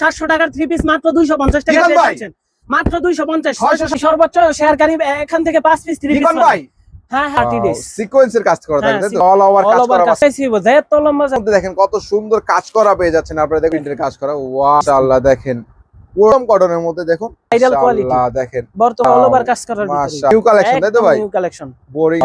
সাতশো টাকার three piece মাত্র দুইশো পঞ্চাশ টাকা লিখন যাচ্ছেন। মাত্র দুইশো পঞ্চাশ। সর্বোচ্চ শেয়ারকারী এখান থেকে পাঁচ পিস থ্রি পিস ভাই। হ্যাঁ হ্যাঁ টি ডেজ সিকোয়েন্সের কাজ করা হ্যাঁ, থাকে অল ওভার কাজ করা কাজ। এত লম্বা মধ্যে দেখেন কত সুন্দর কাজ করা পেয়ে যাচ্ছেন আপনারা। দেখেন কাজ করা। দেখেন। কটনের মধ্যে দেখুন। মাশাআল্লাহ দেখেন। বর্তমান অল ওভার কাজ করার নিউ কালেকশন তাই তো ভাই? নিউ কালেকশন বোরিং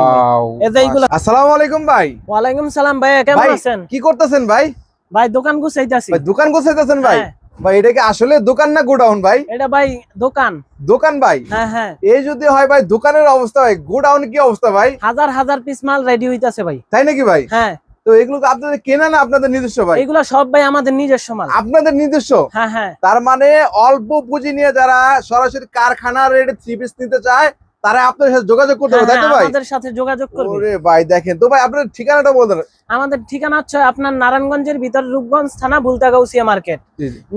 এই যে এইগুলো- আসসালামু আলাইকুম ভাই। ওয়ালাইকুম সালাম ভাই কেমন আছেন? কি করতেছেন ভাই? ভাই দোকান গুছাইতাছি। ভাই দোকান গোছাইতেছেন ভাই? হ্যাঁ। ভাই এটা কি আসলে দোকান না গোডাউন ভাই? এটা ভাই দোকান। দোকান ভাই? হ্যাঁ হ্যাঁ। এই যদি হয় ভাই দোকানের অবস্থা ভাই গোডাউন কি অবস্থা ভাই? হাজার হাজার পিস মাল রেডি হইতাছে ভাই। তাই নাকি ভাই? হ্যাঁ। তো এগুলো আপনাদের কেনা না আপনাদের নিজস্ব ভাই? এগুলো সব ভাই আমাদের নিজস্ব মাল। আপনাদের নিজস্ব? হ্যাঁ হ্যাঁ। তার মানে অল্প পুঁজি নিয়ে যারা সরাসরি কারখানার রেটে থ্রি পিস নিতে চায় তারা আপনাদের সাথে যোগাযোগ করতে হবে তাই তো হ্যাঁ, ভাই? আমাদের সাথে যোগাযোগ করবে। ওরে ভাই দেখেন তো ভাই আপনার ঠিকানাটা বলতেন। আমাদের ঠিকানা হচ্ছে আপনার নারায়ণগঞ্জের ভিতর রূপগঞ্জ থানা বুলতাগাউসিয়া মার্কেট।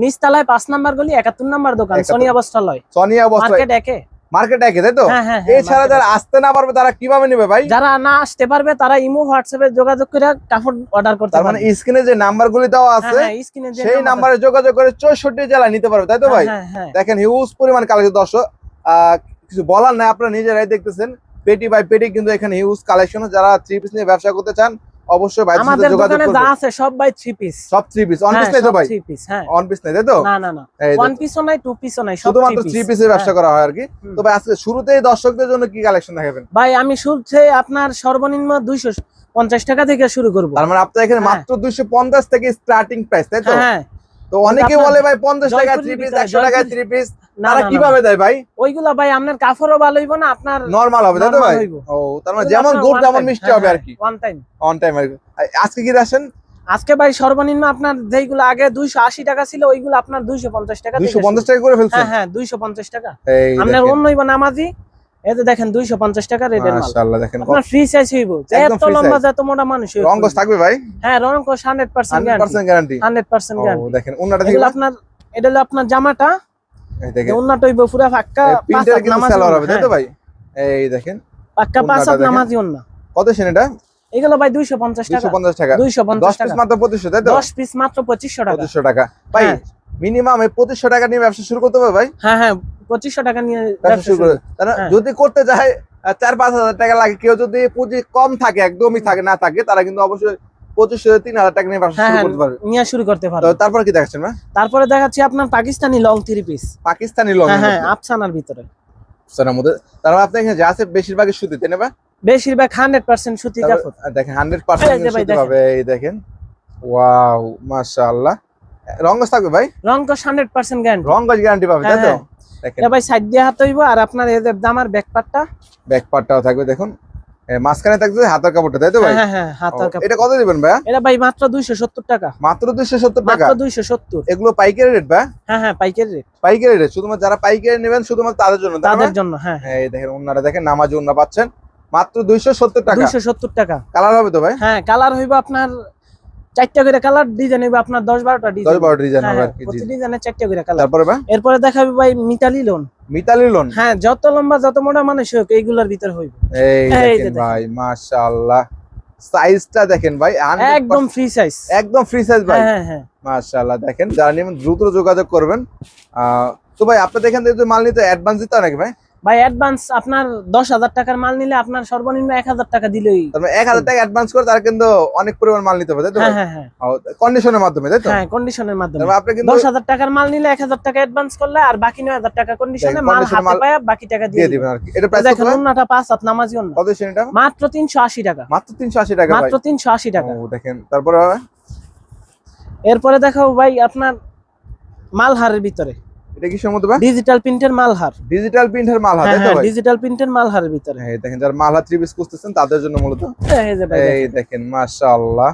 নিচতলায় পাঁচ নাম্বার গলি একাত্তর নাম্বার দোকান। সোনিয়া বস্ত্রালয়। সোনিয়া বস্ত্র মার্কেট একে। মার্কেট একে তাই তো? হ্যাঁ হ্যাঁ এছাড়া যারা আসতে না পারবে তারা কীভাবে নেবে ভাই? যারা না আসতে পারবে তারা ইমো হোয়াটসঅ্যাপে যোগাযোগ করে কাপড় অর্ডার করতে মানে পারবে। স্ক্রিনে যে নাম্বার গুলি দেওয়া আছে হ্যাঁ, সেই নাম্বারে যোগাযোগ করে চৌষট্টি জেলায় নিতে পারবে তাই তো ভাই? দেখেন হিউজ পরিমাণ কালেকশন দর্শক। কিছু বলার নাই আপনারা নিজেরাই দেখতেছেন। পেটি বাই পেটি কিন্তু এখানে হিউজ কালেকশন যারা থ্রি পিস নিয়ে ব্যবসা করতে চান অবশ্যই ভাই আমাদের দোকানে যা আছে সব ভাই থ্রি পিস সব থ্রি পিস অন পিস নাই তো ভাই? থ্রি পিস হ্যাঁ। অন পিস নাই তাই তো? না না না। ওয়ান পিসও নাই টু পিসও নাই সব শুধুমাত্র থ্রি piece। পিসের ব্যবসা হ্যাঁ। করা হয় আর কি। হুম। তবে আজকে শুরুতেই দর্শকদের জন্য কি কালেকশন দেখাবেন? ভাই আমি শুরুতে আপনার সর্বনিম্ন দুইশো পঞ্চাশ টাকা থেকে শুরু করব। তার মানে আপনার এখানে হ্যাঁ। মাত্র দুইশো পঞ্চাশ থেকে স্টার্টিং প্রাইস তাই তো? হ্যাঁ। তো অনেকে বলে ভাই পঞ্চাশ টাকা থ্রি পিস একশো জয়পুর- থ্রি পিস তারা কীভাবে দেয় ভাই? ওইগুলা ভাই আপনার কাপড়ও ভালো হইব না আপনার নর্মাল হবে তাই তো ভাই? হইবো। ও তার মানে যেমন গুড় তেমন মিষ্টি হবে আর কি। ওয়ান টাইম অন টাইম আর আজকে কি আজকে ভাই সর্বনিম্ন আপনার আগে দুইশো আশি টাকা ছিল ওইগুলো আপনার দুইশো পঞ্চাশ টাকা দুইশো। পঞ্চাশ টাকা করে হ্যাঁ হ্যাঁ দুইশো পঞ্চাশ টাকা। আপনার নামাজি। এই যে দেখেন দুইশো পঞ্চাশ টাকা রেটের মাল। মাশাআল্লাহ দেখেন আপনার ফ্রি সাইজ হইব। এত লম্বা size। মোটা মানুষ হইব। রঙ্গস থাকবে ভাই? হ্যাঁ রং কোশ হান্ড্রেড পার্সেন্ট 100% গ্যারান্টি ও দেখেন ওনাটা দেখেন। আপনার এটা হলো আপনার জামাটা। এই দেখেন। ওন্নাটা হইব পুরা ফাক্কা প্রিন্টার কিন্তু নামাজি হবে তাই তো হ্যাঁ, ভাই? এই দেখেন পাক্কা পাঁচ হাত নামাজি ওন্না কত সেন এটা? এগুলো ভাই দুইশো পঞ্চাশ টাকা। 250 টাকা। দুইশো 10 পিস টাকা। মাত্র 2500 তাই তো? দশ পিস মাত্র পঁচিশশো টাকা। 2500 টাকা। ভাই হ্যাঁ। মিনিমাম এই 2500 টাকা নিয়ে ব্যবসা শুরু করতে হবে ভাই? হ্যাঁ হ্যাঁ পঁচিশশো টাকা নিয়ে ব্যবসা শুরু শুরু। করে। তারা হ্যাঁ। যদি করতে যায় চার পাঁচ হাজার টাকা লাগে কেউ যদি পুঁজি কম থাকে একদমই থাকে না থাকে তারা কিন্তু অবশ্যই পঁচিশশো তিন হাজার টাকা নিয়ে ব্যবসা হ্যাঁ শুরু হ্যাঁ করতে পারবে। নিয়ে শুরু করতে পারবে। তারপর কি দেখাচ্ছেন ভাই? তারপরে দেখাচ্ছি আপনার Pakistani long three piece Pakistani long হ্যাঁ আফসানার ভিতরে। মধ্যে। মানে এখানে যা আছে বেশিরভাগই সুতি তাই না ভাই? বেশিরভাগ হান্ড্রেড পার্সেন্ট সুতি কাপড়। দেখেন হান্ড্রেড পার্সেন্ট সুতি এই দেখেন। ওয়াও মাশাআল্লাহ। রঙ্গস থাকবে ভাই? রং কোশ হান্ড্রেড পার্সেন্ট গ্যারান্টি রঙ্গস গ্যারান্টি পাবে তাই তো? হ্যাঁ, দেখেন। ভাই সাইড দিয়ে হাত হইব আর আপনার এদের দামার ব্যাক পার্টটা ব্যাক পার্টটাও থাকবে দেখুন। এ, মাঝখানে থাকবে হাতের কাপড়টা তাই তো ভাই? হ্যাঁ হ্যাঁ হাত কাপড়। এটা কত দিবেন ভাই এটা ভাই মাত্র টাকা। মাত্র মাত্র এগুলো পাইকারি রেট ভাই হ্যাঁ হ্যাঁ পাইকারি রেট পাইকারি রেট শুধুমাত্র যারা পাইকারি নেবেন শুধুমাত্র তাদের জন্য তাদের জন্য হ্যাঁ হ্যাঁ। এই দেখেন ওনারা দেখেন নামাজি ওনা পাচ্ছেন। মাত্র দুইশো সত্তর টাকা। দুইশো সত্তর টাকা। কালার হবে তো ভাই? হ্যাঁ কালার হইব আপনার চারটা করে কালার ডিজাইন হইব আপনার দশ বারোটা দশ ডিজাইন বারো ডিজাইন হ্যাঁ হবে আর কি। প্রতি ডিজাইনে চারটা করে কালার তারপরে ভাই? এরপরে দেখাবি ভাই মিতালি লোন মিতালি লোন হ্যাঁ যত লম্বা যত মোটা মানুষ হোক এইগুলোর ভিতরে হইব। এই দেখেন দেখেন। ভাই মাশাআল্লাহ। সাইজটা দেখেন ভাই 100% একদম ফ্রি সাইজ একদম ফ্রি সাইজ ভাই। হ্যাঁ হ্যাঁ হ্যাঁ। মাশাআল্লাহ দেখেন যারা দ্রুত যোগাযোগ করবেন। তো ভাই আপনাদের এখান থেকে মাল নিতে অ্যাডভান্স দিতে হয় নাকি ভাই? ভাই অ্যাডভান্স আপনার দশ হাজার টাকার মাল নিলে আপনার সর্বনিম্ন এক হাজার টাকা দিলেই মানে এক হাজার টাকা অ্যাডভান্স করে তার কিন্তু অনেক পরিমাণ মাল নিতে হবে তাই তো? হ্যাঁ হ্যাঁ হ্যাঁ। কন্ডিশনের মাধ্যমে তাই তো? হ্যাঁ কন্ডিশনের মাধ্যমে। মানে আপনি কিন্তু দশ হাজার টাকার মাল নিলে এক হাজার টাকা অ্যাডভান্স করলে আর বাকি নয় হাজার টাকা কন্ডিশনে মাল হাতে পায় বাকি টাকা দিয়ে দিবেন। আর কি। এটা প্রাইস দেখেন অন্যটা পাঁচ হাত নামাজি অন্য কত সেটা মাত্র তিনশো আশি টাকা। মাত্র তিনশো আশি টাকা মাত্র তিনশো আশি টাকা। ও দেখেন তারপরে এরপরে দেখাবো ভাই আপনার মালহারের ভিতরে। এটা কি সমুদ্র ডিজিটাল প্রিন্টের মালহার। ডিজিটাল প্রিন্টের মাল হাতে হ্যাঁ তো হ্যাঁ ভাই? ডিজিটাল প্রিন্টের মালহারের ভিতরে। হ্যাঁ দেখেন যারা মাল হাত থ্রি পিস খুঁজতেছেন তাদের জন্য মূলত। এই দেখেন। মাশাআল্লাহ।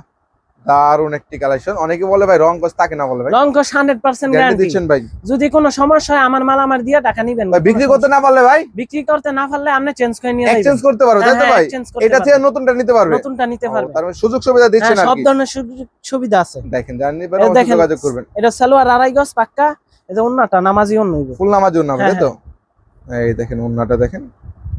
দারুণ একটি কালেকশন অনেকে বলে ভাই রং কস থাকে না বলে ভাই। রং কস হান্ড্রেড পার্সেন্ট গ্যারান্টি গ্যারান্টি দিচ্ছেন ভাই। যদি কোনো সমস্যা হয় আমার মাল আমার দিয়ে টাকা নিবেন। ভাই বিক্রি করতে না পারলে ভাই? বিক্রি করতে না পারলে আপনি চেঞ্জ করে নিয়ে এক্সচেঞ্জ যাবেন করতে পারবে তাই তো হ্যাঁ, ভাই? এটা থেকে। নতুনটা নিতে পারবে। নতুনটা নিতে পারবে। তার মানে সুযোগ সুবিধা দিচ্ছেন আর সব ধরনের সুযোগ সুবিধা আছে। দেখেন নিবেন দেখেন। যোগাযোগ করবেন। এটা সালোয়ার আড়াই গজ পাক্কা নামাজি ফুল নামাজ জন্য হ্যাঁ, তাই তো? এই দেখেন দেখেন।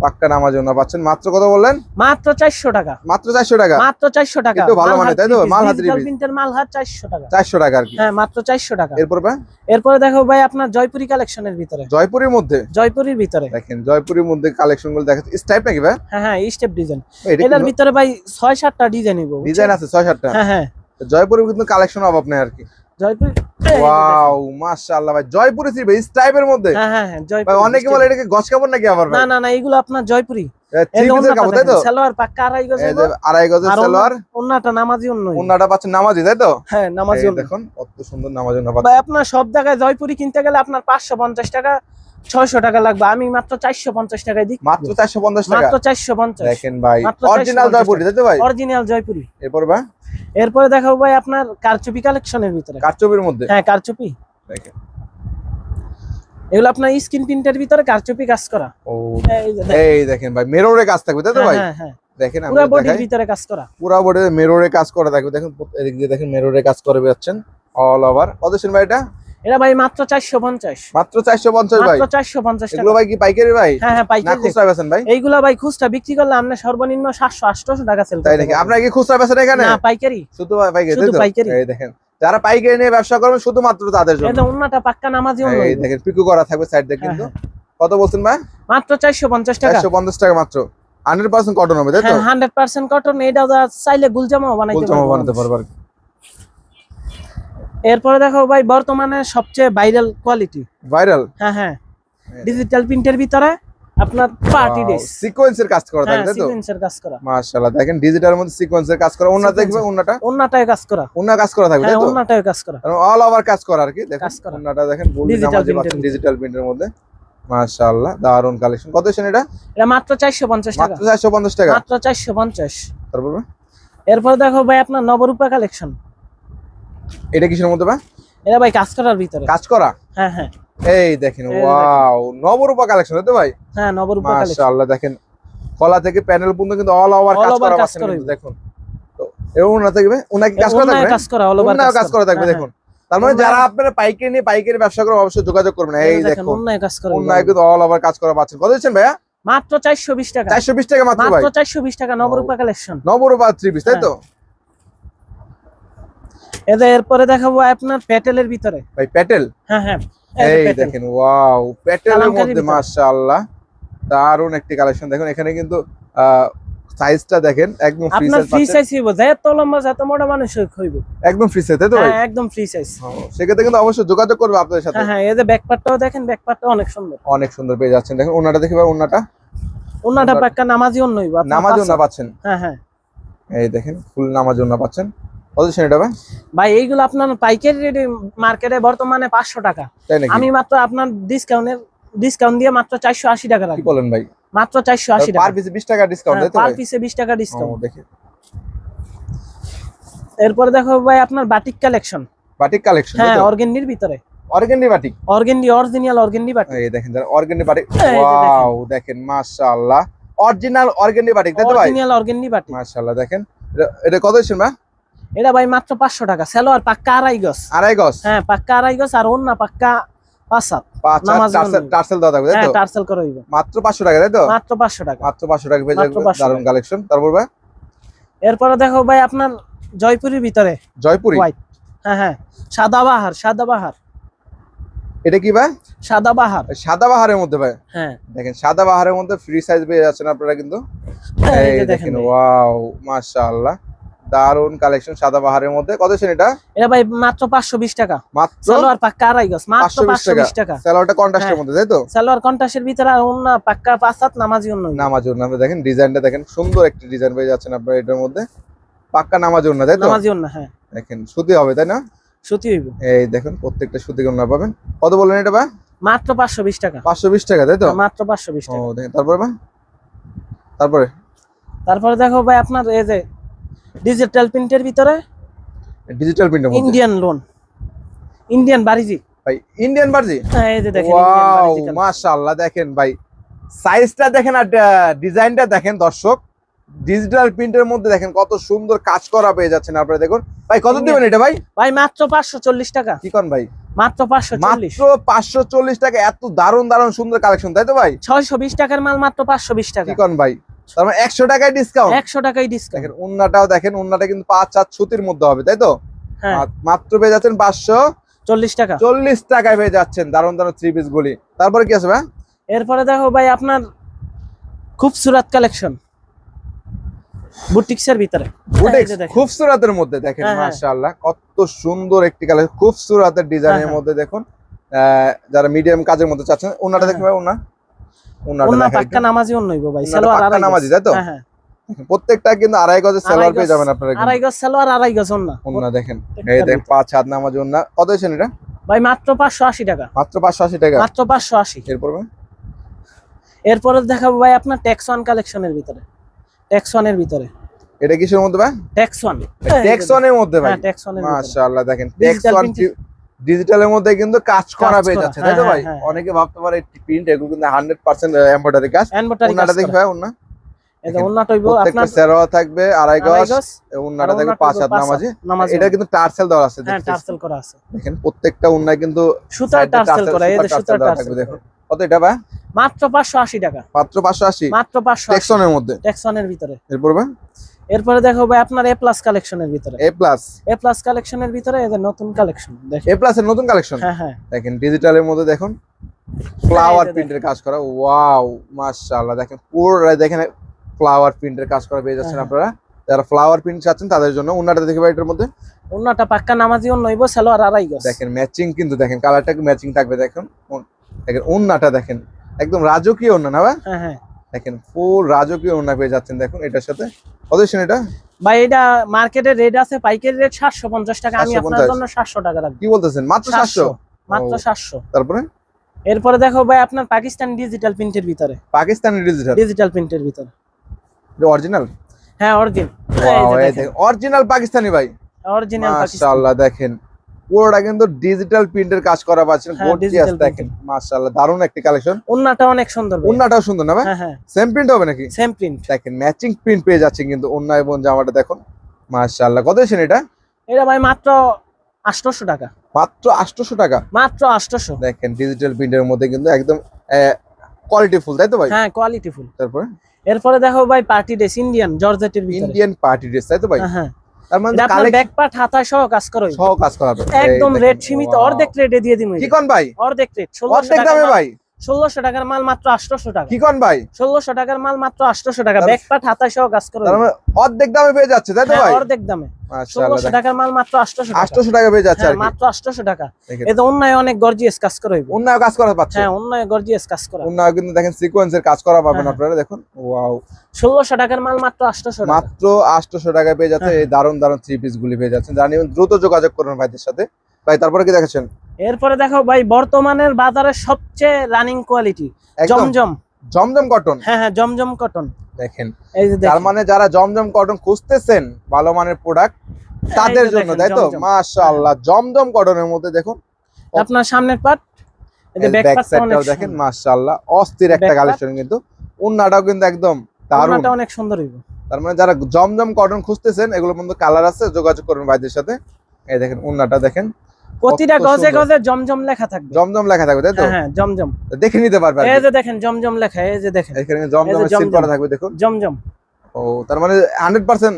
পাক্কা নামাজ পাচ্ছেন। মাত্র কত বললেন? মাত্র চারশো টাকা। মাত্র চারশো টাকা? মাত্র চারশো টাকা। একটু ভালো মানের, তাই তো? মাল হাত ডিজিটাল প্রিন্টের মাল হাত চারশো টাকা। চারশো টাকা আর কি। হ্যাঁ মাত্র চারশো টাকা। এরপর ভাই? এরপরে দেখো ভাই আপনার জয়পুরি কালেকশনের ভিতরে। জয়পুরের মধ্যে? জয়পুরির ভিতরে। দেখেন জয়পুরের মধ্যে কালেকশনগুলো দেখেন স্টাইপ নাকি ভাই? হ্যাঁ হ্যাঁ স্টেপ ডিজাইন। এটা এটার ভিতরে ভাই ছয় সাতটা ডিজাইন নিবো ডিজাইন আছে ছয় সাতটা। হ্যাঁ হ্যাঁ। জয়পুরের কিন্তু কালেকশন অভাব নেই আর কি। জয়পুরি এই যে ওয়াও মাশাআল্লাহ ভাই জয়পুরে মধ্যে। হ্যাঁ হ্যাঁ হ্যাঁ ভাই অনেকে বলে এটাকে কাপড় নাকি আবার না না না এগুলো আপনার জয়পুরি সালোয়ার পাক্কা আড়াই গজ আড়াই সালোয়ার। অন্যটা নামাজি অন্য। উন্নাটা পাচ্ছেন নামাজি তাই তো? হ্যাঁ নামাজি দেখুন কত সুন্দর নামাজ উন্না ভাই আপনার সব জায়গায় জয়পুরি কিনতে গেলে আপনার পাঁচশো পঞ্চাশ টাকা ছয়শো টাকা লাগবে। আমি মাত্র চারশো পঞ্চাশ টাকায় দিই মাত্র চারশো পঞ্চাশ টাকা? মাত্র চারশো পঞ্চাশ। দেখেন ভাই অরিজিনাল জয়পুরি ভাই? অরিজিনাল জয়পুরি। এরপর ভাই এরপরে দেখাবো ভাই আপনার কারচুপি কালেকশনের ভিতরে। কারচুপির মধ্যে? হ্যাঁ কারচুপি। দেখেন। এগুলো আপনার স্ক্রিন প্রিন্টের ভিতরে কারচুপি কাজ করা। ও এই দেখেন। ভাই মেরোরে কাজ থাকবে তাই তো ভাই? হ্যাঁ হ্যাঁ। দেখেন পুরো বডির ভিতরে কাজ করা। পুরা বডি মেরোরে কাজ করা থাকবে। দেখেন এদিক দিয়ে দেখেন মেরোরে কাজ করে যাচ্ছেন অল ওভার কত ভাই এটা? এটা ভাই মাত্র চারশো পঞ্চাশ। মাত্র চারশো পঞ্চাশ ভাই। মাত্র চারশো পঞ্চাশ টাকা। এগুলো ভাই কি পাইকারি ভাই? হ্যাঁ হ্যাঁ না পাইকারি খুচরা ভাই? এইগুলা ভাই খুচরা বিক্রি করলে আপনি সর্বনিম্ন সাতশো আটশো টাকা সেল তাই নাকি? আপনারা কি খুচরা বেছেন এখানে? না পাইকারি। শুধু পাইকারি শুধু পাইকারি। এই দেখেন যারা পাইকারি নিয়ে ব্যবসা করবেন শুধুমাত্র তাদের জন্য। এটা পাক্কা নামাজি অন্য। এই দেখেন পিকু করা থাকবে সাইড দিয়ে কিন্তু। কত বলছেন ভাই? মাত্র চারশো পঞ্চাশ টাকা। চারশো পঞ্চাশ টাকা মাত্র। হান্ড্রেড পার্সেন্ট কটন হবে তাই তো? হ্যাঁ হান্ড্রেড পার্সেন্ট কটন এটা চাইলে গুলজামাও বানাইতে ফুল জামা পারব। বানাতে পারবে আর কি। এরপরে দেখো ভাই বর্তমানে সবচেয়ে ভাইরাল কোয়ালিটি ভাইরাল হ্যাঁ হ্যাঁ। ডিজিটাল প্রিন্টের ভিতরে আপনার পার্টি ড্রেস সিকোয়েন্সের কাজ করা হ্যাঁ থাকবে তাই তো? সিকোয়েন্সের কাজ করা। মাশাআল্লাহ দেখেন ডিজিটাল মধ্যে সিকোয়েন্সের কাজ করা ওন্না দেখবে ওন্নাটা? অন্যটায় কাজ করা। ওন্না কাজ করা থাকবে তাই হ্যাঁ তো? অন্যটায় কাজ করা। অল ওভার কাজ করা আর কি দেখেন। ওন্নাটা দেখেন Digital নামাজি পাচ্ছেন ডিজিটাল প্রিন্টের মধ্যে। মাশাআল্লাহ দারুণ কালেকশন কত এসেন এটা? এটা মাত্র চারশো পঞ্চাশ টাকা। মাত্র চারশো পঞ্চাশ টাকা? মাত্র চারশো পঞ্চাশ। তারপর? এরপর দেখো ভাই আপনার নবরূপা কালেকশন এটা কিসের মধ্যে বা এটা ভাই কাজ করার ভিতরে। কাজ করা? হ্যাঁ হ্যাঁ। এই দেখেন ওয়াও নবরূপা কালেকশন তো ভাই? হ্যাঁ নবরূপা কালেকশন মাশাআল্লাহ দেখেন কলা থেকে প্যানেল পর্যন্ত কিন্তু অল ওভার কাজ করা পাচ্ছেন দেখুন। তো এবং ওনা থাকবে ওনা কি কাজ করা থাকবে? কাজ করা অল ওভার কাজ করা থাকবে হ্যাঁ, দেখুন। তার মানে যারা আপনারা পাইকারি নিয়ে পাইকারি ব্যবসা করে অবশ্যই যোগাযোগ করবেন। হ্যাঁ। এই দেখুন অন্যায় কাজ করা ওনায় কিন্তু অল ওভার কাজ করা পাচ্ছেন। কত দিচ্ছেন ভাইয়া? মাত্র চারশো বিশ টাকা। চারশো বিশ টাকা মাত্র ভাই। মাত্র চারশো বিশ টাকা Nabarupa collection Nabarupa three piece তাই তো? এদের এরপরে দেখাবো আপনার প্যাটেলের ভিতরে। ভাই প্যাটেল? হ্যাঁ হ্যাঁ। এই প্যাটেল। দেখেন ওয়াও প্যাটেলের মধ্যে মাশাআল্লাহ। দারুণ একটি কালেকশন। দেখুন এখানে কিন্তু সাইজটা দেখেন একদম ফ্রি আপনার ফ্রি সাইজ সাইজ হইব যত লম্বা যত মোটা মানুষ হইব। একদম ফ্রি সাইজ তাই তো হ্যাঁ একদম ফ্রি সাইজ সেক্ষেত্রে কিন্তু অবশ্যই যোগাযোগ করবে আপনাদের সাথে। হ্যাঁ হ্যাঁ এদের ব্যাকপার্টটাও দেখেন ব্যাকপার্টটা অনেক সুন্দর। অনেক সুন্দর পেয়ে যাচ্ছেন। দেখুন ওনাটা দেখি ভাই ওনাটা? ওনাটা। পাক্কা নামাজি অন্য হইব নামাজ। ওনা পাচ্ছেন। হ্যাঁ হ্যাঁ। এই দেখেন ফুল নামাজ ওনা পাচ্ছেন। কত এটা ভাই? ভাই এইগুলো আপনার পাইকারি রেটে মার্কেটে বর্তমানে পাঁচশো টাকা। আমি মাত্র আপনার ডিসকাউন্ট দিয়ে মাত্র চারশো আশি টাকা কি বলেন ভাই? মাত্র চারশো আশি পার টাকা। পিসে বিশ টাকা ডিসকাউন্ট তাই তো পার পিসে বিশ টাকা ও, ডিসকাউন্ট দেখি। এরপরে দেখো ভাই আপনার বাটিক কালেকশন বাটিক কালেকশন হ্যাঁ অর্গেন্ডির ভিতরে। Organdy batik organdy original organdy batik এই দেখেন যারা অর্গেন্ডি বাটিক। ওয়াও দেখেন। মাশাআল্লাহ। অরিজিনাল অর্গেন্ডি বাটিক তাই তো ভাই? অরিজিনাল অর্গেন্ডি বাটিক মাশাআল্লাহ দেখেন। এটা- কত ভাই? এটা ভাই মাত্র পাঁচশো টাকা। সেলোয়ার পাক্কা আড়াই গজ। আড়াই গজ? হ্যাঁ পাক্কা আড়াই গজ আর অন্য পাক্কা হ্যাঁ তো? টার্সেল করে হইব। মাত্র পাঁচশো টাকা তাই তো? মাত্র পাঁচশো টাকা। মাত্র পাঁচশো টাকা পেয়ে মাত্র যাবে 500 দারুণ কালেকশন তারপর ভাই এরপরে দেখো ভাই আপনার জয়পুরের ভিতরে। জয়পুরি? হ্যাঁ হ্যাঁ। সাদা বাহার সাদা বাহার। এটা কি ভাই? সাদা বাহার। সাদা মধ্যে ভাই? হ্যাঁ। দেখেন সাদা বাহারের মধ্যে ফ্রি সাইজ পেয়ে যাচ্ছেন আপনারা কিন্তু? এই এই দেখেন। ওয়াও মাশাআল্লাহ। দারুণ কালেকশন সাদা বাহারের মধ্যে। কত ছিল এটা? এটা ভাই মাত্র পাঁচশো বিশ টাকা। মাত্র? সালোয়ার পাক্কা আড়াই গজ মাত্র পাঁচশো বিশ পাঁচশো টাকা বিশ টাকা। কন্ট্রাস্টের হ্যাঁ। মধ্যে তাই তো? সালোয়ার কন্টাসের ভিতরে আর অন্য পাক্কা পাঁচ সাত নামাজি অন্য হইব। নামাজুর দেখেন ডিজাইনটা দেখেন সুন্দর একটি ডিজাইন পেয়ে যাচ্ছেন আপনারা এটার মধ্যে। পাক্কা নামাজুর না তাই তো? নামাজি অন্য হ্যাঁ। দেখেন সুতি হবে তাই না? সুতি হইব। এই দেখেন প্রত্যেকটা সুতি গণনা পাবেন। কত বললেন এটা ভাই? মাত্র পাঁচশো বিশ টাকা। পাঁচশো বিশ টাকা তাই তো? মাত্র পাঁচশো বিশ ও টাকা। দেখেন তারপরে ভাই? তারপরে? তারপরে দেখো ভাই আপনার এই যে ডিজিটাল প্রিন্টের ভিতরে? ডিজিটাল প্রিন্টের মধ্যে? ইন্ডিয়ান লোন ইন্ডিয়ান বাড়িজি ভাই ইন্ডিয়ান বার্জি হ্যাঁ এই যে দেখেন ওয়াও মাশাআল্লাহ দেখেন ভাই সাইজটা দেখেন আর ডিজাইনটা দেখেন দর্শক ডিজিটাল প্রিন্টের মধ্যে দেখেন কত সুন্দর কাজ করা পেয়ে যাচ্ছেন আপনারা দেখুন। ভাই কত দিবেন এটা ভাই? ভাই মাত্র পাঁচশো চল্লিশ টাকা। কি কোন ভাই? মাত্র পাঁচশো চল্লিশ। মাত্র পাঁচশো চল্লিশ টাকা এত দারুণ দারুণ সুন্দর কালেকশন তাই তো ভাই? ছয়শো বিশ টাকার মাল মাত্র পাঁচশো বিশ টাকা। কি কন ভাই? তার মানে একশো টাকায় ডিসকাউন্ট একশো টাকাই ডিসকাউন্ট উন্নাটাও দেখেন উন্নাটা কিন্তু পাঁচ সাত সুতির মধ্যে হবে তাই তো? হ্যাঁ। মাত্র পেয়ে যাচ্ছেন পাঁচশো চল্লিশ টাকা। চল্লিশ টাকায় পেয়ে যাচ্ছেন দারুণ দারুণ থ্রি পিস গুলি। তারপরে কি আছে ভাই? এরপরে দেখো ভাই আপনার খুব সুরাত কালেকশন বুটিক্সের ভিতরে। বুটিক্স এই যে দেখেন। খুবসুরাতের মধ্যে দেখেন হ্যাঁ, হ্যাঁ। মাশাআল্লাহ কত সুন্দর একটি কালার খুবসুরাতের ডিজাইনের হ্যাঁ, মধ্যে দেখুন। যারা মিডিয়াম কাজের মধ্যে চাচ্ছেন ওনাটা হ্যাঁ, দেখেন ভাই ওনা ওনাটা পাক্কা নামাজি অন্য ভাই সালোয়ার আড়াই নামাজি, তাই তো? হ্যাঁ, হ্যাঁ। প্রত্যেকটা কিন্তু আড়াই গজের আড়াই পেয়ে যাবেন আপনারা আড়াই গজ সালোয়ার আড়াই গজ অন্য। ওনা দেখেন। এই দেখেন পাঁচ হাত নামাজ ওনা কত হয়েছেন এটা? ভাই মাত্র পাঁচশো আশি টাকা। মাত্র টাকা? মাত্র পাঁচশো আশি। এরপর এরপরে দেখাবো ভাই আপনার ট্যাক্স ওয়ান কালেকশনের ভিতরে। ট্যাক্স ওয়ানের ভিতরে। এটা কিসের মধ্যে ভাই? ট্যাক্স ওয়ান টেক্সনের মধ্যে ভাই? হ্যাঁ ট্যাক্স ওয়ানের মাশাআল্লাহ দেখেন টেক্স ওয়ান ডিজিটালের মধ্যে কিন্তু কাজ করা পেয়ে যাচ্ছে তাই তো হ্যাঁ, ভাই? হ্যাঁ, হ্যাঁ। অনেকে ভাবতে পারে প্রিন্ট এগুলো কিন্তু হান্ড্রেড পার্সেন্ট এমব্রয়ডারি কাজ। ওনাটা দেখি ভাই ওনা থাকবে আড়াই গজ উন্নাটা ওন্নাটা পাঁচ হাত নামাজি। এটা কিন্তু টার্সেল দেওয়া আছে দেখতেছি। করা আছে। দেখেন প্রত্যেকটা উন্নায় কিন্তু সুতার side টার্সেল করা সুতার টার্সেল থাকবে দেখুন। কত এটা ভাই? মাত্র পাঁচশো আশি টাকা। মাত্র পাঁচশো আশি। মাত্র পাঁচশো টেক্সনের মধ্যে। ভিতরে। এরপর ভাই? এরপরে দেখো ভাই আপনার এ প্লাস কালেকশনের ভিতরে। এ প্লাস এ প্লাস কালেকশনের ভিতরে এদের নতুন কালেকশন দেখেন। এ প্লাস এর নতুন কালেকশন হ্যাঁ হ্যাঁ। দেখেন ডিজিটালের মধ্যে দেখুন ফ্লাওয়ার প্রিন্টের কাজ করা। ওয়াও মাশাআল্লাহ দেখেন পুরো দেখেন ফ্লাওয়ার প্রিন্টের কাজ করা পেয়ে যাচ্ছেন হ্যাঁ। আপনারা। যারা ফ্লাওয়ার প্রিন্ট চাচ্ছেন তাদের জন্য উন্নাটা দেখে ভাই এটার মধ্যে। ওন্নাটা পাক্কা নামাজি অন্য হইবো সালোয়ার আড়াই গজ। দেখেন ম্যাচিং কিন্তু দেখেন কালারটা ম্যাচিং থাকবে দেখেন। দেখেন উন্নাটা দেখেন একদম রাজকীয় উন্না না ভাই? হ্যাঁ হ্যাঁ। দেখেন ফুল রাজকীয় উন্না পেয়ে যাচ্ছেন দেখুন এটার সাথে। কত এটা? ভাই এটা মার্কেটের রেট আছে পাইকারি রেট সাতশো পঞ্চাশ টাকা আমি আপনার জন্য সাতশো টাকা রাখব। কি বলতেছেন? মাত্র সাতশো মাত্র ও। সাতশো। তারপরে? এরপরে দেখো ভাই আপনার পাকিস্তান ডিজিটাল প্রিন্টের ভিতরে। পাকিস্তানি ডিজিটাল ডিজিটাল প্রিন্টের ভিতরে। অরিজিনাল হ্যাঁ অরিজিন অরিজিনাল পাকিস্তানি ভাই। অরিজিনাল পাকিস্তান। মাশাআল্লাহ দেখেন। পুরোটা কিন্তু ডিজিটাল প্রিন্টের কাজ করা পাচ্ছেন। হ্যাঁ, গর্জিয়াস দেখেন মাশাআল্লাহ দারুণ একটি কালেকশন ওন্নাটা অনেক সুন্দর। ওন্নাটাও সুন্দর না ভাই? হ্যাঁ হ্যাঁ। সেম প্রিন্ট হবে নাকি? সেম প্রিন্ট দেখেন ম্যাচিং প্রিন্ট পেয়ে যাচ্ছে কিন্তু ওন্না এবং জামাটা দেখুন। মাশাআল্লাহ কত দিয়েছেন এটা? এটা ভাই মাত্র আটশোশো টাকা। মাত্র 800 টাকা? মাত্র আটশোশো। দেখেন ডিজিটাল প্রিন্টের মধ্যে কিন্তু একদম কোয়ালিটি ফুল তাই তো ভাই? হ্যাঁ কোয়ালিটি ফুল তারপরে? এরপরে দেখো ভাই পার্টি ড্রেস ইন্ডিয়ান জর্জেটের ভিতরে। ইন্ডিয়ান পার্টি ড্রেস তাই তো ভাই? হ্যাঁ, হ্যাঁ। তার মানে আপনার ব্যাক পার্ট হাতা সহ কাজ সহ একদম রেট সীমিত। অর্ধেক রেটে দিয়ে দিন কি কোন ভাই? অর্ধেক রেট অর্ধেক দামে। ভাই। ষোলোশো টাকার মাল মাত্র আটশোশো টাকা। কি কোন ভাই? ষোলোশো টাকার মাল মাত্র আটশোশো টাকা। পার্ট সহ কাজ করো অর্ধেক দামে পেয়ে যাচ্ছে তাই তো হ্যাঁ, ভাই? অর্ধেক দামে। ষোলোশো টাকার মাল মাত্র আটশোশো টাকা। 800 টাকা পেয়ে যাচ্ছে হ্যাঁ, মাত্র টাকা। এটা অন্যায় অনেক গর্জিয়াস কাজ করা হইব। উন্নয় কাজ করা পাচ্ছে। হ্যাঁ অন্যায় গর্জিয়াস কাজ করা। উন্নয় কিন্তু দেখেন সিকোয়েন্সের কাজ করা পাবেন হ্যাঁ। আপনারা দেখুন। ওয়াও ষোলোশো টাকার মাল মাত্র টাকা। মাত্র 800 টাকায় পেয়ে যাচ্ছে হ্যাঁ। এই দারুণ দারুণ থ্রি পিস গুলি পেয়ে যাচ্ছেন। জানি দ্রুত যোগাযোগ করুন ভাইদের সাথে। ভাই তারপরে কি দেখাচ্ছেন? এরপরে দেখো ভাই বর্তমানের বাজারের সবচেয়ে running quality Zamzam. Zamzam cotton হ্যাঁ হ্যাঁ জমজম কটন দেখেন। তার মানে যারা জমজম কটন খুঁজতেছেন ভালো মানের প্রোডাক্ট তাদের জন্য তাই তো। মাশাআল্লাহ জমজম কটনের মধ্যে দেখুন। আপনার সামনের সাইডটাও দেখেন মাশাআল্লাহ অস্থির একটা কালেকশন কিন্তু। উন্নাটাও কিন্তু একদম দারুণ। অনেক সুন্দর হইব। তার মানে যারা জমজম কটন খুঁজতেছেন এগুলোর মধ্যে কালার আছে যোগাযোগ করুন ভাইদের সাথে। এই দেখেন উন্নাটা দেখেন। প্রতিটা গজে। গজে জমজম লেখা থাকবে। জমজম লেখা থাকবে তাই তো? হ্যাঁ হ্যাঁ জমজম। দেখে নিতে পারবে এই যে দেখেন জমজম লেখা এই যে দেখেন। এখানে যে সিল করা থাকবে দেখুন। জমজম। ও তার মানে হান্ড্রেড পার্সেন্ট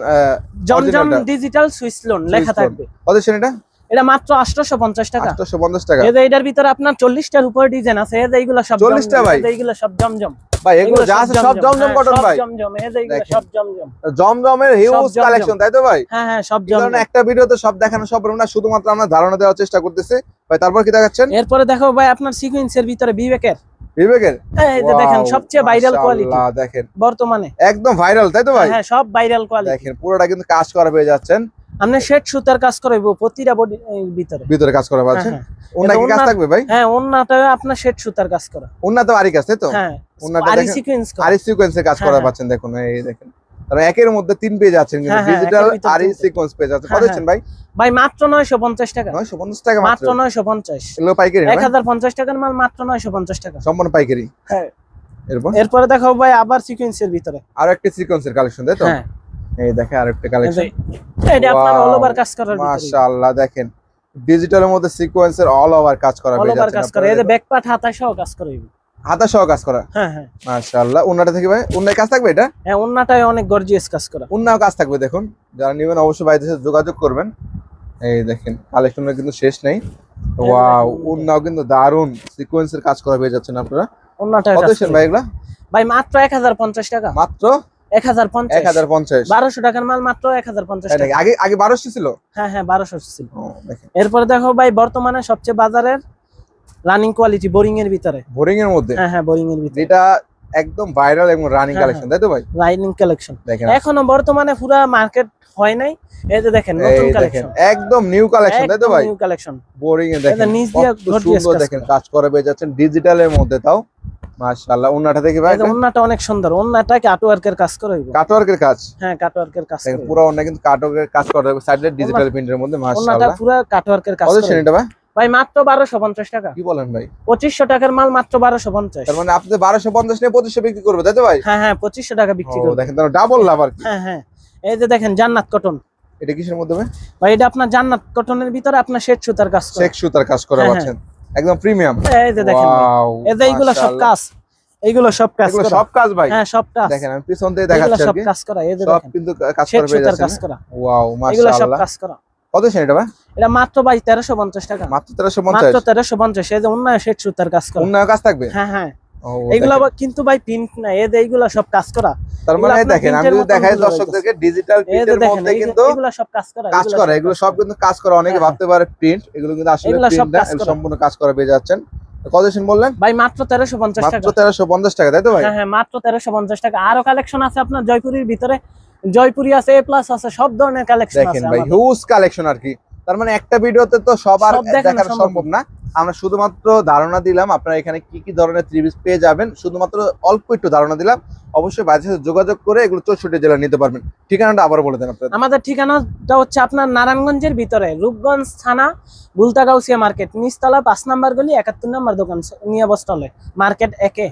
জমজম Originalটা। ডিজিটাল সুইচ লোন লেখা থাকবে। কত এটা? এটা মাত্র আটশোশো পঞ্চাশ টাকা। আটশোশো পঞ্চাশ টাকা। এই যে এটার ভিতরে আপনার চল্লিশটার উপর ডিজাইন আছে। এই যে এইগুলো সব 40 টা জমজম, ভাই? এই যে এইগুলো সব জমজম। ভাই এগুলো যা আছে সব জমজম হ্যাঁ, কটন ভাই। জমজম এই যে সব জমজম। জমজমের হিউজ কালেকশন তাই তো ভাই? হ্যাঁ হ্যাঁ সব জমজম। একটা ভিডিওতে সব দেখানো সব না শুধুমাত্র আমরা ধারণা দেওয়ার চেষ্টা করতেছি। ভাই তারপর কি দেখাচ্ছেন? এরপরে দেখো ভাই আপনার সিকুয়েন্সের ভিতরে বিবেকের। বিবেকের? এই যে দেখেন সবচেয়ে ভাইরাল কোয়ালিটি দেখেন। বর্তমানে। একদম ভাইরাল তাই তো ভাই? হ্যাঁ সব ভাইরাল কোয়ালিটি দেখেন পুরোটা কিন্তু কাজ করা পেয়ে যাচ্ছেন। আপনি শেড সুতার কাজ করাইবো প্রতিটা বডি ভিতরে। ভিতরে কাজ করা পাচ্ছেন হ্যাঁ, ওনা কি কাজ থাকবে ভাই? হ্যাঁ অন্যটা আপনার শেড সুতার কাজ করা। ওনা তো আরি কাজ তাই তো? হ্যাঁ ওনাটা আর সিকোয়েন্স করা। আরি সিকোয়েন্সের কাজ হ্যাঁ, করা হ্যাঁ। পাচ্ছেন দেখুন এই দেখেন। তারা একের মধ্যে তিন পেয়ে যাচ্ছেন কিন্তু হ্যাঁ, হ্যাঁ, ডিজিটাল আরি সিকোয়েন্স পেয়ে যাচ্ছে কত হ্যাঁ, দিচ্ছেন ভাই? ভাই মাত্র নয়শো পঞ্চাশ টাকা। নয়শো পঞ্চাশ টাকা মাত্র? মাত্র নয়শো পঞ্চাশ। পাইকারি না এক ভাই? হাজার পঞ্চাশ টাকার মাল মাত্র নয়শো পঞ্চাশ টাকা। সম্পূর্ণ পাইকারি? হ্যাঁ। এরপর? এরপরে দেখো ভাই আবার সিকোয়েন্সের ভিতরে। আরও একটি সিকোয়েন্সের কালেকশন তাই তো? হ্যাঁ। এই দেখে আরও একটা এই কালেকশন এটা আপনার অল ওভার কাজ করার মাশাআল্লাহ দেখেন। ডিজিটালের মধ্যে সিকোয়েন্সের অল ওভার কাজ করা অল ওভার কাজ করে এই যে ব্যাক পার্ট হাতায় সহ কাজ করে হাতা সহ কাজ করা? হ্যাঁ হ্যাঁ। মাশাআল্লাহ উন্নাটা থেকে ভাই উন্নায় কাজ থাকবে এটা? হ্যাঁ অন্যটায় অনেক গর্জিয়াস কাজ করা। উন্নাও কাজ থাকবে দেখুন। যারা নেবেন অবশ্যই বাইরের সাথে যোগাযোগ করবেন। এই দেখেন কালেকশনের কিন্তু শেষ নেই। ওয়াও দেখুন। উন্নাও কিন্তু দারুণ সিকোয়েন্সের কাজ করা পেয়ে যাচ্ছেন আপনারা। অন্যটায় কত ভাই এগুলা? ভাই মাত্র এক হাজার পঞ্চাশ টাকা। মাত্র এক হাজার এক হাজার পঞ্চাশ। বারোশো টাকার মাল মাত্র এক হাজার পঞ্চাশ টাকা। আগে আগে বারোশো ছিল? হ্যাঁ হ্যাঁ বারোশো ছিল। এরপরে দেখো ভাই বর্তমানে সবচেয়ে বাজারের রানিং কোয়ালিটি বোরিং এর ভিতরে। বোরিং এর মধ্যে? হ্যাঁ হ্যাঁ বোরিং এর ভিতরে। যেটা একদম ভাইরাল এবং রানিং হ্যাঁ, কালেকশন তাই তো ভাই? রানিং কালেকশন দেখেন এখনও বর্তমানে পুরা মার্কেট হয় নাই। এই যে দেখেন নতুন কালেকশন একদম নিউ কালেকশন তাই তো ভাই? নিউ কালেকশন বোরিং এ দেখেন নিচ দিয়ে সুন্দর দেখেন কাজ করে পেয়ে যাচ্ছেন ডিজিটালের মধ্যে তাও। মাশাআল্লাহ উন্নাটা থেকে ভাই ওন্নাটা অনেক সুন্দর ওন্নাটা কাটওয়ার্কের কাজ করে হইব। কাটওয়ার্কের কাজ? হ্যাঁ কাটওয়ার্কের কাজ পুরো অন্য কিন্তু কাটওয়ার্কের কাজ করা সাইডে ডিজিটাল প্রিন্টের মধ্যে মাশাআল্লাহ। ওন্নাটা পুরো কাটওয়ার্কের কাজ করে শ্রেণীটা ভাই? ভাই মাত্র বারোশো পঞ্চাশ টাকা। কি বলেন ভাই? পঁচিশশো টাকার মাল মাত্র বারোশো পঞ্চাশ। তার মানে আপনি বারোশো পঞ্চাশ নিয়ে পঁচিশশো বিক্রি করবে তাই তো ভাই? হ্যাঁ হ্যাঁ পঁচিশশো টাকা বিক্রি করবে। দেখেন তার ডাবল লাভ আর হ্যাঁ হ্যাঁ। এই যে দেখেন জান্নাত কটন এটা কিসের মধ্যে ভাই? এটা আপনার জান্নাত কটনের ভিতরে আপনার শেড সুতার কাজ করে। সুতার কাজ করে হ্যাঁ, পাচ্ছেন। একদম প্রিমিয়াম এই যে দেখেন এই যে এইগুলো সব কাজ। এইগুলো সব কাজ করা। সব কাজ ভাই। হ্যাঁ সব কাজ। দেখেন আমি পিছন এগুলো দেখাচ্ছি সব কাজ করা। এই যে সব কিন্তু কাজ করে পেয়ে করা। ওয়াও এগুলো সব কাজ করা। কত এটা ভাই? এটা মাত্র ভাই টাকা। মাত্র মাত্র তেরোশো পঞ্চাশ। এই যে অন্য শেড সুতার কাজ করা। অন্য কাজ থাকবে? হ্যাঁ হ্যাঁ। কিন্তু ভাই প্রিন্ট না সব কাজ করা। তার মানে দেখেন আমি যদি দেখাই দর্শকদেরকে ডিজিটাল প্রিন্টের মধ্যে কিন্তু এগুলো সব কাজ করা কাজ এগুলো এগুলো সব কিন্তু কাজ করে অনেকে হ্যাঁ, ভাবতে পারে প্রিন্ট এগুলো কিন্তু আসলে প্রিন্ট না। সম্পূর্ণ কাজ করে পেয়ে যাচ্ছেন। কত সেন বললেন? ভাই মাত্র তেরোশো পঞ্চাশ মাত্র টাকা। তেরোশো পঞ্চাশ টাকা তাই তো ভাই? হ্যাঁ হ্যাঁ মাত্র তেরোশো পঞ্চাশ টাকা। আরও কালেকশন আছে আপনার জয়পুরের ভিতরে। জয়পুরি আছে এ প্লাস আছে সব ধরনের কালেকশন দেখেন আছে ভাই হিউজ কালেকশন আর কি। তার মানে একটা ভিডিওতে তো সবার দেখানো সম্ভব না। আমরা শুধুমাত্র ধারণা দিলাম আপনারা এখানে কি কি ধরনের ত্রিভিস পেয়ে যাবেন শুধুমাত্র অল্প একটু ধারণা দিলাম। অবশ্যই সাথে যোগাযোগ করে এগুলো চৌষট্টি জেলা নিতে পারবেন। ঠিকানাটা আবার বলে দেন আপনাদের। আমাদের ঠিকানাটা হচ্ছে আপনার নারায়ণগঞ্জের ভিতরে রূপগঞ্জ থানা বুলতাগাউসিয়া মার্কেট নিচতলা পাঁচ নাম্বার গলি একাত্তর নাম্বার দোকান নিয়ে বস্তলে মার্কেট একে।